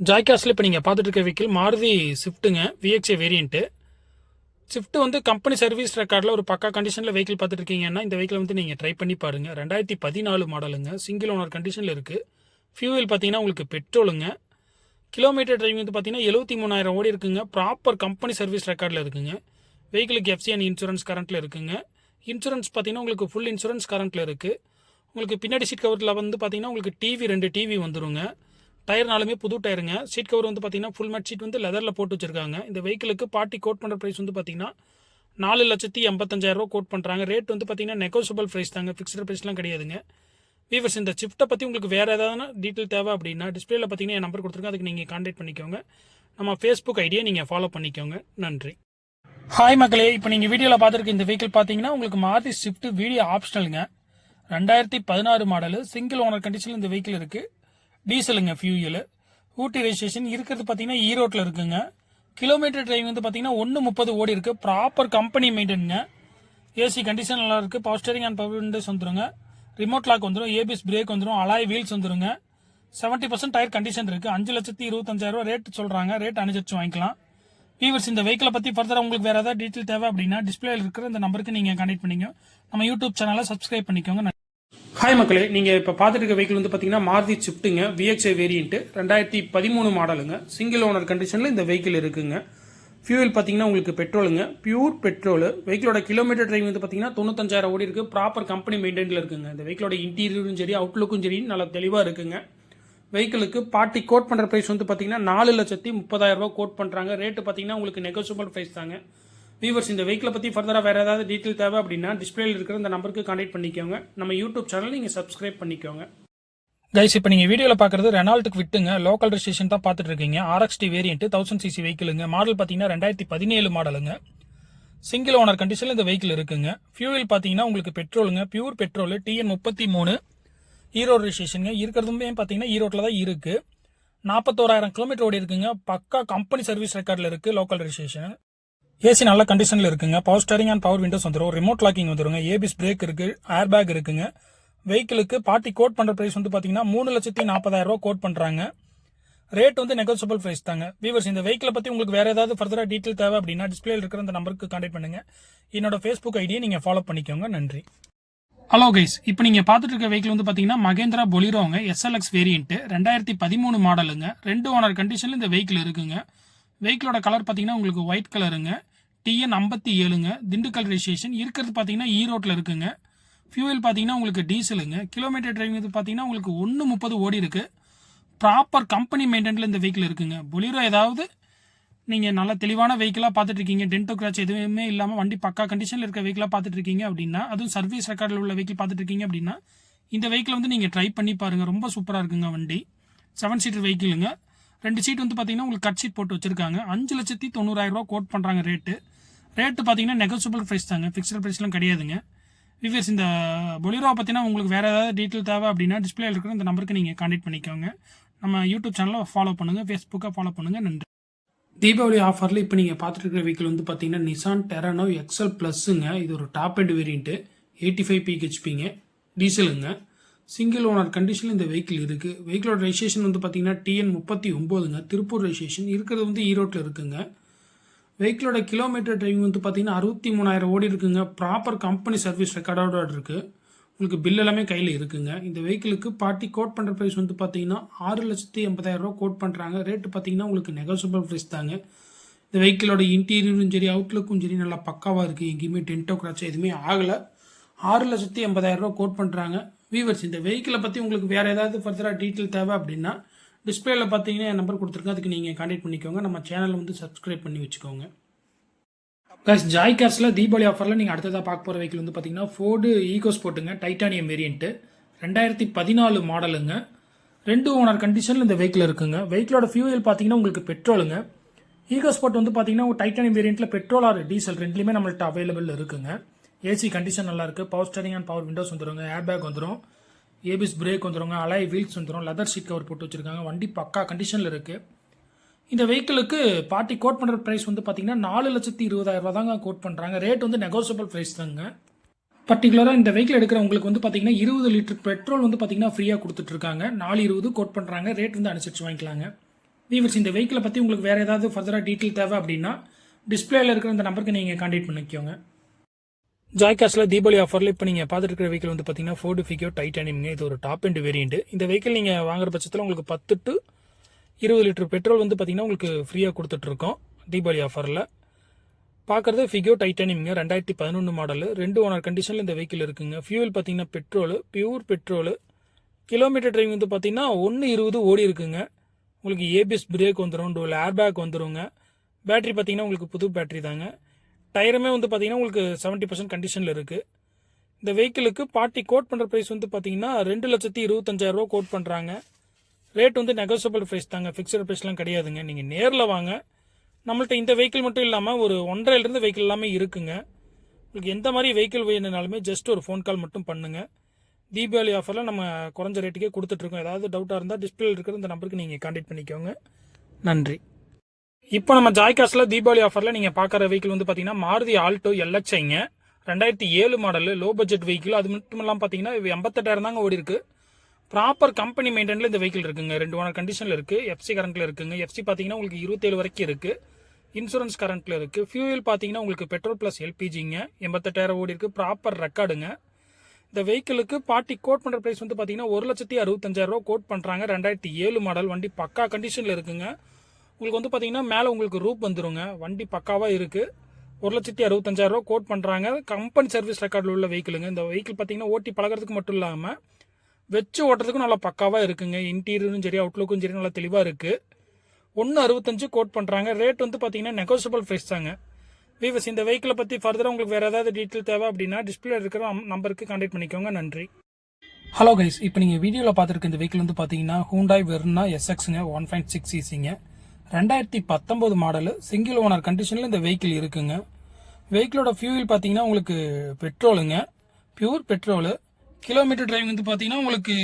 ஜாய்காஸில் இப்போ நீங்கள் பார்த்துட்டு இருக்க வெஹிக்கிள் மாருதி ஸ்விஃப்ட்டுங்க விஎக்ஸ்ஏ வேரியண்ட்டு ஸ்விஃப்ட் வந்து கம்பெனி சர்வீஸ் ரெக்கார்டில் ஒரு பக்கா கண்டிஷனில் வெஹிக்கிள் பார்த்துட்டு இருக்கீங்கன்னா இந்த வெஹிக்கிள் வந்து நீங்கள் ட்ரை பண்ணி பாருங்கள் ரெண்டாயிரத்தி பதினாலு மாடலுங்க சிங்கிள் ஓனர் கண்டிஷனில் இருக்குது ஃபியூவல் பார்த்தீங்கன்னா உங்களுக்கு பெட்ரோலுங்க கிலோமீட்டர் டிரைவிங் வந்து பார்த்தீங்கன்னா எழுபத்தி மூணாயிரம் ஓடி இருக்குங்க. ப்ராப்பர் கம்பெனி சர்வீஸ் ரெக்கார்டில் இருக்குங்க. வெஹிக்கிளுக்கு எஃப்சி இன்சூரன்ஸ் கரண்ட்டில் இருக்குங்க. இன்சூரன்ஸ் பார்த்தீங்கன்னா உங்களுக்கு ஃபுல் இன்சூரன்ஸ் கரண்ட்டில் இருக்குது உங்களுக்கு பின்னாடி சீட் கவரில் வந்து பார்த்தீங்கன்னா உங்களுக்கு டிவி ரெண்டு டிவி வந்துருங்க. டயர்னாலுமே புது டயருங்க. சீட் கவர் வந்து பார்த்தீங்கன்னா ஃபுல் மேட் சீட் வந்து லெதரில் போட்டு வச்சிருக்காங்க. இந்த வெஹிக்கிளுக்கு பார்ட்டி கோட் பண்ணுற ப்ரைஸ் வந்து பார்த்தீங்கன்னா நாலு லட்சத்தி எண்பத்தஞ்சாயிரம் ரூபா கோட் பண்ணுறாங்க ரேட் வந்து பார்த்தீங்கன்னா நெகோசியபிள் ப்ரைஸ் தாங்க. ஃபிக்ஸ்டு ப்ரைஸ்லாம் கிடையாதுங்க. வீவர்ஸ் இந்த சிஃப்ட்டை பற்றி உங்களுக்கு வேறு ஏதாவது டீட்டெயில் தேவை அப்படின்னா டிஸ்பிளேல பார்த்தீங்கன்னா என் நம்பர் கொடுத்துருக்கேன் அதுக்கு நீங்கள் காண்டாக்ட் பண்ணிக்கோங்க. நம்ம ஃபேஸ்புக் ஐடியை நீங்கள் ஃபாலோ பண்ணிக்கோங்க. நன்றி. ஹாய் மக்களே இப்போ நீங்கள் வீடியோவில் பார்த்துருக்க இந்த வெஹிக்கிள் பார்த்தீங்கன்னா உங்களுக்கு மாருதி ஷிஃப்ட் வீடியோ ஆப்ஷனலுங்க ரெண்டாயிரத்தி பதினாறு மாடலு சிங்கிள் ஓனர் கண்டிஷனில் இந்த வெஹிக்கிள் இருக்குது டீசலுங்க ஃபியூயல் ஊட்டி ரெஜிஸ்ட்ரேஷன் இருக்கிறது பார்த்தீங்கன்னா ஈரோட்டில் இருக்குங்க. கிலோமீட்டர் டிரைவிங் வந்து பார்த்தீங்கன்னா ஒன்று முப்பது ஓடி இருக்கு. ப்ராப்பர் கம்பெனி மெயின்டெனுங்க ஏசி கண்டிஷன் நல்லா இருக்கு. Power steering and power windows வந்துருங்க. ரிமோட் லாக் வந்துடும் ஏபிஎஸ் பிரேக் வந்துடும் அலாய் வீல்ஸ் வந்துருங்க. செவன்ட்டி பர்சன்ட் டயர் கண்டிஷன் இருக்கு. அஞ்சு லட்சத்தி இருபத்தஞ்சாயிரம் ரேட் சொல்றாங்க. ரேட் அனுசரிச்சு வாங்கிக்கலாம். வீவர்ஸ் இந்த வெஹிக்கிளை பத்தி ஃபர்தராக உங்களுக்கு வேற ஏதாவது டீட்டெயில் தேவை அப்படின்னா டிஸ்பிளேல இருக்கிற இந்த நம்பருக்கு நீங்க கனெக்ட் பண்ணிக்கோ நம்ம யூடியூப் சேனலை சப்ஸ்கிரைப் பண்ணிக்கோங்க. ஹாய் மக்களே. நீங்கள் இப்போ பார்த்துட்டு இருக்க வெஹிக்கிள் வந்து பார்த்தீங்கன்னா மாருதி ஸ்விஃப்ட்டுங்க விஎக்ஸ்ஐ வேரியண்ட்டு ரெண்டாயிரத்தி பதிமூணு மாடலுங்க. சிங்கிள் ஓனர் கண்டிஷனில் இந்த வெஹிக்கிள் இருக்குங்க. ஃபியூல் பார்த்தீங்கன்னா உங்களுக்கு பெட்ரோலுங்க பியூர் பெட்ரோல் வெஹிக்கிளோட கிலோமீட்டர் ட்ரைவ் வந்து பார்த்தீங்கன்னா தொண்ணூத்தஞ்சாயிரம் ஓடி இருக்குது ப்ராப்பர் கம்பெனி மெயின்டைனில் இருக்குங்க. இந்த வெஹிக்கிளோட இன்டீரியரும் சரி அவுட்லுக்கும் சரி நல்லா தெளிவாக இருக்குங்க. வெஹிக்கிளுக்கு பார்ட்டி கோட் பண்ணுற ப்ரைஸ் வந்து பார்த்தீங்கன்னா நாலு லட்சத்தி முப்பதாயிரம் கோட் பண்ணுறாங்க ரேட்டு பார்த்தீங்கன்னா உங்களுக்கு நெகோசியபிள் ப்ரைஸ் தாங்க. வீவர்ஸ் இந்த வெஹிக்கிளை பற்றி ஃபர்தராக வேறு ஏதாவது டீட்டெயில் தேவை அப்படின்னா டிஸ்பிளேல இருக்கிற இந்த நம்பருக்கு கான்டாக்ட் பண்ணிக்கோங்க. நம்ம யூடியூப் சேனல் நீங்கள் சப்ஸ்கிரைப் பண்ணிக்கோங்க. கைஸ் இப்போ நீங்கள் வீடியோவில் பார்க்குறது ரெனால்ட்டுக்கு விட்டுங்க. லோக்கல் ரெஜிஸ்ட்ரேஷன் தான் பார்த்துட்டு இருக்கீங்க. ஆர்எக்ஸ்டி வேரியன்ட் தௌசண்ட் சிசி வெஹிக்கிளுங்க மாடல் பார்த்தீங்கன்னா ரெண்டாயிரத்தி பதினேழு மாடலுங்க சிங்கிள் ஓனர் கண்டிஷனில் இந்த வெஹிக்கிள் இருக்குங்க. ஃபியூவல் பார்த்தீங்கன்னா உங்களுக்கு பெட்ரோலுங்க பியூர் பெட்ரோல் டிஎன் முப்பத்தி மூணு. ஈரோடு ரெஜிஸ்ட்ரேஷனுங்க இருக்கிறதுமே பார்த்தீங்கன்னா ஈரோட்டில் தான் இருக்குது நாற்பத்தோராயிரம் கிலோமீட்டர் ஓடி இருக்குங்க. பக்கா கம்பெனி சர்வீஸ் ரெக்கார்டில் இருக்குது லோக்கல் ரெஜிஸ்ட்ரேஷன் ஏசி நல்ல கண்டிஷனில் இருக்குங்க. Power steering and power windows வந்துடும் ரிமோட் லாக்கிங் வந்துருங்க. ஏபிஸ் பிரேக் இருக்கு. ஏர் பேக் இருக்குங்க வெஹிக்கிளுக்கு பார்ட்டி கோட் பண்ணுற ப்ரைஸ் வந்து பார்த்தீங்கன்னா மூணு லட்சத்தி நாற்பதாயிரம் ரூபா கோட் பண்ணுறாங்க ரேட் வந்து நெகோசியபிள் ப்ரைஸ் தாங்க. வீவர்ஸ் இந்த வெஹிக்கிளை பற்றி உங்களுக்கு வேறு ஏதாவது ஃபர்தராக டீட்டெயில் தேவை அப்படின்னா டிஸ்பிளேல இருக்கிற அந்த நம்பருக்கு காண்டக்ட் பண்ணுங்க. என்னோட ஃபேஸ்புக் ஐடியை நீங்கள் ஃபாலோ பண்ணிக்கோங்க. நன்றி. ஹலோ கைஸ் இப்போ நீங்கள் பார்த்துட்டு இருக்க வெஹிக்கிள் வந்து பார்த்தீங்கன்னா மகேந்திரா பொலிரோங்க எஸ்எல்எக்ஸ் வேரியன்ட் ரெண்டாயிரத்தி பதிமூணு மாடலுங்க ரெண்டு ஓனர் கண்டிஷனில் இந்த வெஹிக்கிள் இருக்குங்க. வெஹிக்கிளோட கலர் பார்த்தீங்கன்னா உங்களுக்கு ஒயிட் கலருங்க டிஎன் ஐம்பத்தி ஏழுங்க. திண்டுக்கல் ரெஜிஸ்ட்ரேஷன் இருக்கிறது பார்த்தீங்கன்னா ஈரோட்டில் இருக்குங்க. ஃபியூவல் பார்த்தீங்கன்னா உங்களுக்கு டீசலுங்க கிலோமீட்டர் டிரைவிங் இது பார்த்தீங்கன்னா உங்களுக்கு ஒன்று முப்பது ஓடி இருக்கு. ப்ராப்பர் கம்பெனி மெயின்டெனில் இந்த வெஹிக்கிள் இருக்குங்க. பொலிரோ ஏதாவது நீங்கள் நல்ல தெளிவான வெஹிக்கிளாக பார்த்துட்டு இருக்கீங்க டென்டோ கிராச் எதுவுமே இல்லாமல் வண்டி பக்கா கண்டிஷனில் இருக்க வெஹிக்கிளாக பார்த்துட்டு இருக்கீங்க அப்படின்னா அதுவும் சர்வீஸ் ரெக்கார்டில் உள்ள வெஹிக்கிள் பார்த்துட்டு இருக்கீங்க அப்படின்னா இந்த வெஹிக்கிள் வந்து நீங்கள் ட்ரை பண்ணி பாருங்கள் ரொம்ப சூப்பராக இருக்குங்க வண்டி. செவன் சீட்டர் வெஹிக்கிளுங்க ரெண்டு சீட் வந்து பார்த்தீங்கன்னா உங்களுக்கு கட் சீட் போட்டு வச்சிருக்காங்க. அஞ்சு லட்சத்தி தொண்ணூறாயிரம் ரூபா கோட் பண்ணுறாங்க ரேட்டு ரேட்டு பார்த்தீங்கன்னா நெகோசியபிள் ப்ரைஸ் தாங்க. ஃபிக்ஸ்டு ப்ரைஸ்லாம் கிடையாதுங்க. விவியர்ஸ் இந்த பொலிரோவை பற்றினா உங்களுக்கு வேறு ஏதாவது டீட்டெயில் தேவை அப்படின்னா டிஸ்பிளே இருக்கிற இந்த நம்பருக்கு நீங்கள் கான்டாக்ட் பண்ணிக்கோங்க. நம்ம யூடியூப் சேனலை ஃபாலோ பண்ணுங்கள் ஃபேஸ்புக்கை ஃபாலோ பண்ணுங்கள் நன்றி. தீபாவளி ஆஃபரில் இப்போ நீங்கள் பார்த்துட்டு இருக்கிற வெஹிக்கிள் வந்து பார்த்தீங்கன்னா நிசான் டெரானோ எக்ஸல் ப்ளஸ்ஸுங்க இது ஒரு top end variant eighty five பிஹெச்பிங்க டீசலுங்க சிங்கிள் ஓனர் கண்டிஷனில் இந்த வெஹிக்கிள் இருக்குது வெஹிக்கிளோட ரெஜிஸ்ட்ரேஷன் வந்து பார்த்தீங்கன்னா டிஎன் முப்பத்தி ஒம்போதுங்க. திருப்பூர் ரெஜிஸ்ட்ரேஷன் இருக்கிறது வந்து ஈரோட்டில் இருக்குங்க. வெஹிக்கிளோட கிலோமீட்டர் டிரைவிங் வந்து பார்த்தீங்கன்னா அறுபத்தி மூணாயிரம் ஓடி இருக்குங்க. ப்ராப்பர் கம்பெனி சர்வீஸ் ரெக்கார்டோட இருக்குது உங்களுக்கு பில் எல்லாமே கையில் இருக்குங்க. இந்த வெஹிக்கிளுக்கு பார்ட்டி கோட் பண்ணுற ப்ரைஸ் வந்து பார்த்தீங்கன்னா ஆறு லட்சத்தி எண்பதாயிரம் ரூபா கோட் பண்ணுறாங்க ரேட்டு பார்த்தீங்கன்னா உங்களுக்கு நெகோசியபிள் ப்ரைஸ் தாங்க. இந்த வெஹிக்கிளோட இன்டீரியரும் சரி அவுட்லுக்கும் சரி நல்லா பக்காவாக இருக்குது எங்கேயுமே டென்டோ கிராச் எதுவுமே ஆகலை. ஆறு லட்சத்தி எண்பதாயிரம் ரூபா கோட் பண்ணுறாங்க வீவர்ஸ் இந்த வெஹிக்கிளை பற்றி உங்களுக்கு வேறு ஏதாவது ஃபர்தராக டீட்டெயில் தேவை அப்படின்னா டிஸ்பிளேல பார்த்தீங்கன்னா என் நம்பர் கொடுத்துருக்கேன். அதுக்கு நீங்கள் கான்டாக்ட் பண்ணிக்கோங்க. நம்ம சேனலை வந்து சப்ஸ்கிரைப் பண்ணி வச்சுக்கோங்க. ப்ளஸ் ஜாய் கேர்ஸில் தீபாவளி ஆஃபரில் நீங்கள் அடுத்ததாக பார்க்க போகிற வெஹிக்கிள் வந்து பார்த்தீங்கன்னா ஃபோர்டு ஈகோ ஸ்போர்ட்டுங்க டைட்டானியம் வேரியண்ட்டு ரெண்டாயிரத்தி பதினாலு மாடலுங்க ரெண்டு ஓனர் கண்டிஷனில் இந்த வெஹிக்கிள் இருக்குங்க. வெஹிக்கிளோட ஃபியூயல் பார்த்தீங்கன்னா உங்களுக்கு பெட்ரோலுங்க ஈகோ ஸ்போர்ட் வந்து பார்த்தீங்கன்னா டைட்டானியம் வேரியண்ட்டில் பெட்ரோல் ஆர் டீசல் ரெண்டுலேயுமே நம்மள்ட்ட அவைலபிள் இருக்குங்க. ஏசி கண்டிஷன் நல்லா இருக்குது power steering and power windows வந்துடுங்க ஏர் பேக் வந்துடும் ஏபிஎஸ் பிரேக் வந்துடுங்க அலாய் வீல்ஸ் வந்துடும் லெதர் சீட் கவர் போட்டு வச்சுருக்காங்க வண்டி பக்கா கண்டிஷனில் இருக்குது இந்த வெஹிக்கிளுக்கு பார்ட்டி கோட் பண்ணுற ப்ரைஸ் வந்து பார்த்தீங்கன்னா நாலு லட்சத்தி இருபதாயிரம் ரூபா தாங்க கோட் பண்ணுறாங்க ரேட் வந்து நெகோசியபிள் ப்ரைஸ் தாங்க. பர்டிகுலராக இந்த வெஹிக்கிள் எடுக்கிறவங்களுக்கு வந்து பார்த்தீங்கன்னா இருபது லிட்டர் பெட்ரோல் வந்து பார்த்தீங்கன்னா ஃப்ரீயாக கொடுத்துட்ருக்காங்க நாலு இருபது கோட் பண்ணுறாங்க ரேட் வந்து அனுசரித்து வாங்கிக்கலாங்க. வீவர்ஸ் இந்த வெஹிக்கிளை பற்றி உங்களுக்கு வேறு ஏதாவது ஃபர்தராக டீட்டெயில் தேவை அப்படின்னா டிஸ்பிளேயில் இருக்கிற இந்த நம்பருக்கு நீங்கள் கான்டாக்ட் பண்ணிக்கோங்க. ஜாய்காஸில் தீபாவளி ஆஃபரில் இப்போ நீங்கள் பார்த்துட்டு இருக்கிற வெஹிக்கிள் வந்து பார்த்தீங்கன்னா ஃபோர்டு ஃபிகோ டைட்டானியம்ங்க இது ஒரு டாப் அண்ட் வேரியண்ட் இந்த வெஹிக்கிள் நீங்கள் வாங்குற பட்சத்தில் உங்களுக்கு பத்து டு இருபது லிட்டர் பெட்ரோல் வந்து பார்த்தீங்கன்னா உங்களுக்கு ஃப்ரீயாக கொடுத்துட்ருக்கோம் தீபாவளி ஆஃபரில் பார்க்குறது ஃபிகோ டைட்டானியம்ங்க ரெண்டாயிரத்தி பதினொன்று மாடல் ரெண்டு ஓனர் கண்டிஷனில் இந்த வெஹிக்கிள் இருக்குங்க. ஃபியூல் பார்த்தீங்கன்னா petrol pure petrol kilometre driving வந்து பார்த்தீங்கன்னா ஒன்று இருபது ஓடி இருக்குங்க. உங்களுக்கு ஏபிஎஸ் பிரேக் வந்துடும் டூல் ஏர்பேக் வந்துருங்க. பேட்டரி பார்த்தீங்கன்னா உங்களுக்கு புது பேட்டரி தாங்க. டயருமே வந்து பார்த்தீங்கன்னா உங்களுக்கு செவன்ட்டி பர்சன்ட் கண்டிஷனில் இருக்குது இந்த வெஹிக்கிளுக்கு பார்ட்டி கோட் பண்ணுற ப்ரைஸ் வந்து பார்த்தீங்கன்னா ரெண்டு லட்சத்தி இருபத்தஞ்சாயிரரூவா கோட் பண்ணுறாங்க ரேட் வந்து நெகோசியபிள் ப்ரைஸ் தாங்க. ஃபிக்ஸட் ப்ரைஸ்லாம் கிடையாதுங்க. நீங்கள் நேரில் வாங்க. நம்மள்ட்ட இந்த வெஹிக்கிள் மட்டும் இல்லாமல் ஒரு ஒன்றரைலேருந்து வெஹிக்கிள் எல்லாமே இருக்குங்க. உங்களுக்கு எந்த மாதிரி வெஹிக்கிள் வேணுனாலுமே ஜஸ்ட் ஒரு ஃபோன் கால் மட்டும் பண்ணுங்கள் தீபாவளி ஆஃபரில் நம்ம குறைஞ்ச ரேட்டுக்கே கொடுத்துட்ருக்கோம் ஏதாவது டவுட்டாக இருந்தால் டிஸ்பிளே இருக்கிற இந்த நம்பருக்கு நீங்கள் கான்டாக்ட் பண்ணிக்கோங்க. நன்றி. இப்போ நம்ம ஜாய்காஸில் தீபாவளி ஆஃபரில் நீங்கள் பார்க்குற வெஹிக்கிள் வந்து பார்த்தீங்கன்னா மாருதி ஆல்டோ எல்எக்ஸ்ஐங்க ரெண்டாயிரத்தி ஏழு மாடல் லோ பட்ஜெட் வெஹிக்கிள் அது மட்டும் இல்லாமல் பார்த்தீங்கன்னா இது எண்பத்தெட்டாயிரம் தாங்க ஓடி இருக்கு. ப்ராப்பர் கம்பெனி மெயின்டெனில் இந்த வெஹிக்கிள் இருக்குங்க. ரெண்டு ஓனர் கண்டிஷனில் இருக்குது எஃப்சி கரண்ட்டில் இருக்குங்க. எஃப்சி பார்த்தீங்கன்னா உங்களுக்கு இருபத்தேழு வரைக்கும் இருக்குது இன்சூரன்ஸ் கரண்ட்டில் இருக்குது ஃபியூயல் பார்த்தீங்கன்னா உங்களுக்கு பெட்ரோல் ப்ளஸ் எல்பிஜிங்க எண்பத்தெட்டாயிரம் ஓடி இருக்குது ப்ராப்பர் ரெக்கார்டுங்க இந்த வெஹிக்கிளுக்கு பார்ட்டி கோட் பண்ணுற ப்ரைஸ் வந்து பார்த்தீங்கன்னா ஒரு லட்சத்தி அறுபத்தஞ்சாயிரம் ரூபா கோட் பண்ணுறாங்க ரெண்டாயிரத்தி ஏழு மாடல் வண்டி பக்கா கண்டிஷனில் இருக்குங்க. உங்களுக்கு வந்து பார்த்தீங்கன்னா மேலே உங்களுக்கு ரூப் வந்துருங்க. வண்டி பக்காவாக இருக்குது ஒரு லட்சத்தி அறுபத்தஞ்சாயிரரூவா கோட் பண்ணுறாங்க கம்பெனி சர்வீஸ் ரெக்கார்டில் உள்ள வெஹிக்கிளுங்க இந்த வெஹிக்கிள் பார்த்தீங்கன்னா ஓட்டி பழகிறதுக்கு மட்டும் இல்லாமல் வச்சு ஓட்டுறதுக்கும் நல்லா பக்காவாக இருக்குங்க. இன்டீரியரும் சரி அவுட்லுக்கும் சரி நல்லா தெளிவாக இருக்குது ஒன்று அறுபத்தஞ்சு கோட் பண்ணுறாங்க ரேட் வந்து பார்த்தீங்கன்னா நெகோசியபிள் ப்ரைஸ் தாங்க. வீவஸ் இந்த வெஹிக்கிளை பற்றி ஃபர்தராக உங்களுக்கு வேறு ஏதாவது டீட்டெயில் தேவை அப்படின்னா டிஸ்பிளே இருக்கிற நம்பருக்கு கான்டாக்ட் பண்ணிக்கோங்க. நன்றி. ஹலோ கைஸ் இப்போ நீங்கள் வீடியோவில் பார்த்துருக்க இந்த வெஹிக்கிள் வந்து பார்த்தீங்கன்னா ஹூண்டாய் வெர்னா எஸ்எக்ஸுங்க ஒன் பாயிண்ட் சிக்ஸ் சிசிங்க ரெண்டாயிரத்தி பத்தொம்போது மாடலு சிங்கிள் ஓனர் கண்டிஷனில் இந்த வெஹிக்கிள் இருக்குங்க. வெஹிக்கிளோட ஃபியூவில் பார்த்தீங்கன்னா உங்களுக்கு பெட்ரோலுங்க பியூர் பெட்ரோலு கிலோமீட்டர் டிரைவிங் வந்து பார்த்தீங்கன்னா உங்களுக்கு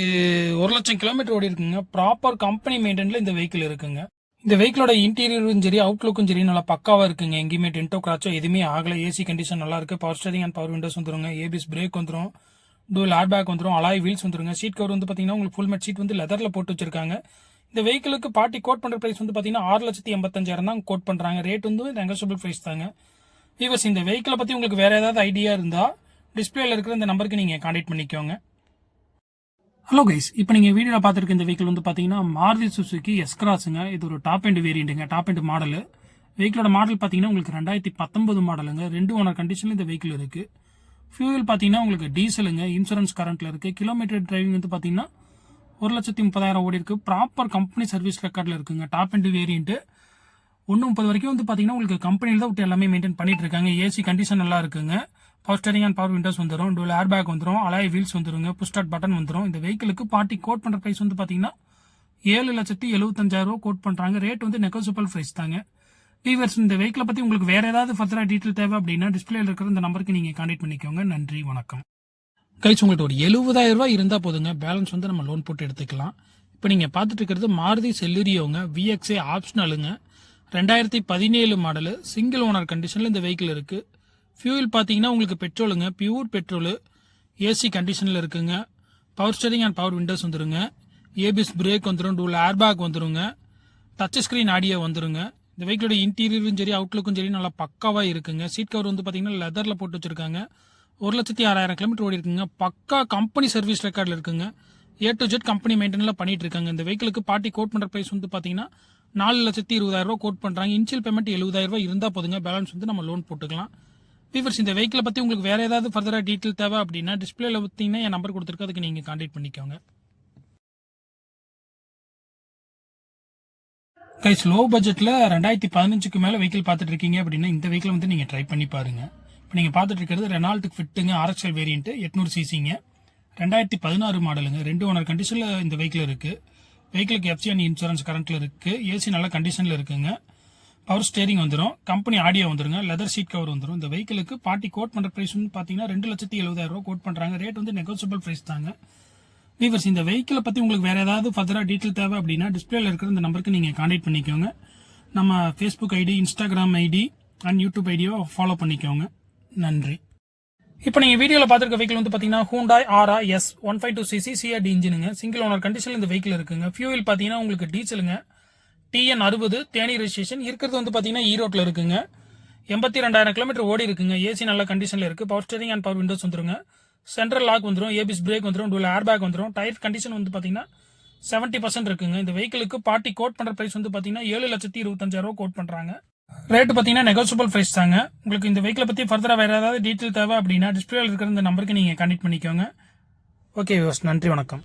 ஒரு லட்சம் கிலோமீட்டர் ஓடி இருக்குங்க. ப்ராப்பர் கம்பெனி மெயின்டெனில் இந்த வெஹிக்கிள் இருக்குங்க. இந்த வெஹிக்கிளோட இன்டீரியரும் சரி அவுட்லுக்கும் சரி நல்லா பக்காவாக இருக்குங்க. எங்கேயுமே டென்டோ கிராச்சோ எதுவுமே ஆகலை. ஏசி கண்டிஷன் நல்லா இருக்குது power steering and power windows வந்துருங்க. ஏபிஎஸ் பிரேக் வந்துடும் டூல் ஏர் பேக் வந்துடும் அலாய் வீல்ஸ் வந்துருங்க. சீட் கவர் வந்து பார்த்தீங்கன்னா உங்களுக்கு ஃபுல் மேட் சீட் வந்து லெதரில் போட்டு வச்சிருக்காங்க. இந்த வெஹிக்கிளுக்கு பார்ட்டி கோட் பண்ணுற ப்ரைஸ் வந்து பார்த்தீங்கன்னா ஆறு லட்சத்தி எண்பத்தஞ்சாயிரம் தான் கோட் பண்ணுறாங்க ரேட் வந்து நெகோசியபிள் ப்ரைஸ் தாங்க. வீவர்ஸ் இந்த வெஹிக்கிளை பற்றி உங்களுக்கு வேற ஏதாவது ஐடியா இருந்தால் டிஸ்பிளேல இருக்கிற இந்த நம்பருக்கு நீங்கள் கான்டாக்ட் பண்ணிக்கோங்க. ஹலோ கைஸ் இப்போ நீங்கள் வீடியோவில் பார்த்துருக்க இந்த வெஹிக்கிள் வந்து பார்த்தீங்கன்னா மாருதி சுசுக்கி எஸ்கிராஸுங்க இது ஒரு டாப் எண்ட் வேரியண்ட்டுங்க டாப் எண்ட் மாடலு வெஹிக்கிளோட மாடல் பார்த்தீங்கன்னா உங்களுக்கு ரெண்டாயிரத்தி பத்தொன்பது மாடலுங்க ரெண்டு ஓனர் கண்டிஷனில் இந்த வெஹிக்கிள் இருக்குது ஃபியூவல் பார்த்தீங்கன்னா உங்களுக்கு டீசலுங்க இன்சூரன்ஸ் கரண்ட்டில் இருக்குது கிலோமீட்டர் டிரைவிங் வந்து பார்த்தீங்கன்னா ஒரு லட்சத்தி முப்பதாயிரம் ஓடி இருக்குது ப்ராப்பர் கம்பெனி சர்வீஸ் ரெக்கார்டில் இருக்குங்க. டாப் அண்ட் வேரியண்ட்டு ஒன்று முப்பது வரைக்கும் வந்து பார்த்தீங்கன்னா உங்களுக்கு கம்பெனியில் தான் விட்டு எல்லாமே மெயின்டைன் பண்ணிட்டு இருக்காங்க. ஏசி கண்டிஷன் நல்லா இருக்குங்க. Power steering and power windows வந்துடும் டூல் ஏர் பேக் வந்துடும் அலாய் வீல்ஸ் வந்துருங்க புஷ்டாட் பட்டன் வந்துடும் இந்த வெஹிக்கிளுக்கு பார்ட்டி கோட் பண்ணுற ப்ரைஸ் வந்து பார்த்தீங்கன்னா ஏழு லட்சத்தி எழுபத்தஞ்சாயிரம் ரூபா கோட் பண்ணுறாங்க ரேட் வந்து நெகோசியபிள் ப்ரைஸ் தாங்க. வீவர்ஸ் இந்த வெஹிக்கிளை பற்றி உங்களுக்கு வேறு ஏதாவது ஃபர்தராக டீட்டெயில் தேவை அப்படின்னா டிஸ்பிளேல இருக்கிற இந்த நம்பருக்கு நீங்கள் கான்டெக்ட் பண்ணிக்கோங்க. நன்றி வணக்கம். கைஸ் உங்கள்கிட்ட ஒரு எழுபதாயிரம் ரூபாய் இருந்தால் போதுங்க. பேலன்ஸ் வந்து நம்ம லோன் போட்டு எடுத்துக்கலாம். இப்போ நீங்கள் பார்த்துட்டு இருக்கிறது மாருதி செல்லுரியோங்க. விஎக்ஸே ஆப்ஷனலுங்க ரெண்டாயிரத்தி பதினேழு மாடலு சிங்கிள் ஓனர் கண்டிஷனில் இந்த வெஹிக்கிள் இருக்குது ஃபியூல் பார்த்தீங்கன்னா உங்களுக்கு பெட்ரோலுங்க பியூர் பெட்ரோலு ஏசி கண்டிஷனில் இருக்குங்க. Power steering and power windows வந்துருங்க. ஏபிஎஸ் பிரேக் வந்துடும் டூல் ஏர்பேக் வந்துருங்க. டச் ஸ்க்ரீன் ஆடியோ வந்துருங்க. இந்த வெஹிக்கிளோட இன்டீரியரும் சரி அவுட்லுக்கும் சரி நல்லா பக்காவாக இருக்குங்க. சீட் கவர் வந்து பார்த்தீங்கன்னா லெதரில் போட்டு வச்சிருக்காங்க. ஒரு லட்சத்தி ஆறாயிரம் கிலோமீட்டர் ஓடி இருக்குங்க பக்கா கம்பெனி சர்வீஸ் ரெக்கார்டில் இருக்குங்க. ஏ டு ஜெட் கம்பெனி மெயின்டெனில் பண்ணிட்டு இருக்காங்க. இந்த வெஹிக்கிளுக்கு பார்ட்டி கோட் பண்ணுற ப்ரைஸ் வந்து பார்த்தீங்கன்னா நாலு லட்சத்தி இருபதாயிரம் ரூபா கோட் பண்ணுறாங்க இன்ஷியல் பேமெண்ட் எழுபதாயிரம் ரூபாய் இருந்தால் போதுங்க. பேலன்ஸ் வந்து நம்ம லோன் போட்டுக்கலாம். வீவர்ஸ் இந்த வெஹிக்கிளை பற்றி உங்களுக்கு வேறு ஏதாவது ஃபர்தராக டீட்டெயில் தேவை அப்படின்னா டிஸ்பிளேல பார்த்தீங்கன்னா என் நம்பர் கொடுத்துருக்கு அதுக்கு நீங்கள் கான்டாக்ட் பண்ணிக்கோங்க. கைஸ் லோ பட்ஜெட்டில் ரெண்டாயிரத்தி பதினஞ்சுக்கு மேலே வெஹிக்கிள் பார்த்துட்டு இருக்கீங்க அப்படின்னா இந்த வெஹிக்கிள் வந்து நீங்கள் ட்ரை பண்ணி பாருங்கள் இப்போ நீங்கள் பார்த்துட்டு இருக்கிறது ரெனால்ட்டுக்கு ஃபிட்டுங்க ஆர்எக்ஸ்எல் வேரியன்ட்டு எட்நூறு சிசிங்க ரெண்டாயிரத்தி பதினாறு மாடலுங்க. ரெண்டு ஓனர் கண்டிஷனில் இந்த வெஹிக்கிள் இருக்குது வெஹிக்கிளுக்கு எஃப்சி அண்ட் இன்சூரன்ஸ் கரண்ட்டில் இருக்குது ஏசி நல்ல கண்டிஷனில் இருக்குங்க. பவர் ஸ்டேரிங் வந்துடும் கம்பெனி ஆடியோ வந்துருங்க. லெதர் சீட் கவர் வந்துடும் இந்த வெஹிக்கிளுக்கு பார்ட்டி கோட் பண்ணுற ப்ரைஸ் வந்து பார்த்தீங்கன்னா ரெண்டு லட்சத்தி எழுபதாயிரரூவா கோட் பண்ணுறாங்க ரேட் வந்து நெகோசியபிள் ப்ரைஸ் தாங்க. வீவர்ஸ் இந்த வெஹிக்கிளை பற்றி உங்களுக்கு வேறு ஏதாவது ஃபர்தராக டீட்டெயில் தேவை அப்படின்னா டிஸ்பிளேல இருக்கிற இந்த நம்பருக்கு நீங்கள் காண்டாக்ட் பண்ணிக்கோங்க. நம்ம Facebook ID Instagram ID and YouTube ஐடியோ follow பண்ணிக்கோங்க. நன்றி. இப்போ நீங்கள் வீடியோவில் பார்த்துருக்க வெஹிக்கிள் வந்து பார்த்தீங்கன்னா Hyundai R S one five two CC CRDI இன்ஜினுங்க. Single owner கண்டிஷனில் இந்த வெஹிக்கிள் இருக்குங்க. ஃபியூல் பார்த்தீங்கன்னா உங்களுக்கு டீசலுங்க டிஎன் அறுபது தேனி ரெஜிஸ்ட்ரேஷன் இருக்கிறது வந்து பார்த்தீங்கன்னா ஈரோட்டில் இருக்குங்க. எண்பத்தி ரெண்டாயிரம் கிலோமீட்டர் ஓடி இருக்குங்க. ஏசி நல்ல கண்டிஷனில் இருக்குது power steering and power windows வந்துருங்க. சென்ட்ரல் லாக் வந்துடும் ஏபிஎஸ் பிரேக் வந்துடும் டூல் ஏர் பேக் வந்துடும் டயர் கண்டிஷன் வந்து பார்த்தீங்கன்னா செவன்ட்டி பர்சன்ட் இருக்குங்க. இந்த வெஹிக்கிளுக்கு பார்ட்டி கோட் பண்ணுற ப்ரைஸ் வந்து பார்த்தீங்கன்னா ஏழு லட்சத்தி இருபத்தஞ்சாயிரம் கோட் பண்ணுறாங்க ரேட்டு பார்த்தீங்கன்னா நெகோசியபிள் ப்ரைஸ் தாங்க. உங்களுக்கு இந்த வெஹிக்கிளை பற்றி ஃபர்தராக வேறு ஏதாவது டீட்டெயில் தேவை அப்படின்னா டிஸ்பிளேயில் இருக்கிற இந்த நம்பருக்கு நீங்கள் கனெக்ட் பண்ணிக்கோங்க. ஓகே விவஸ் நன்றி வணக்கம்.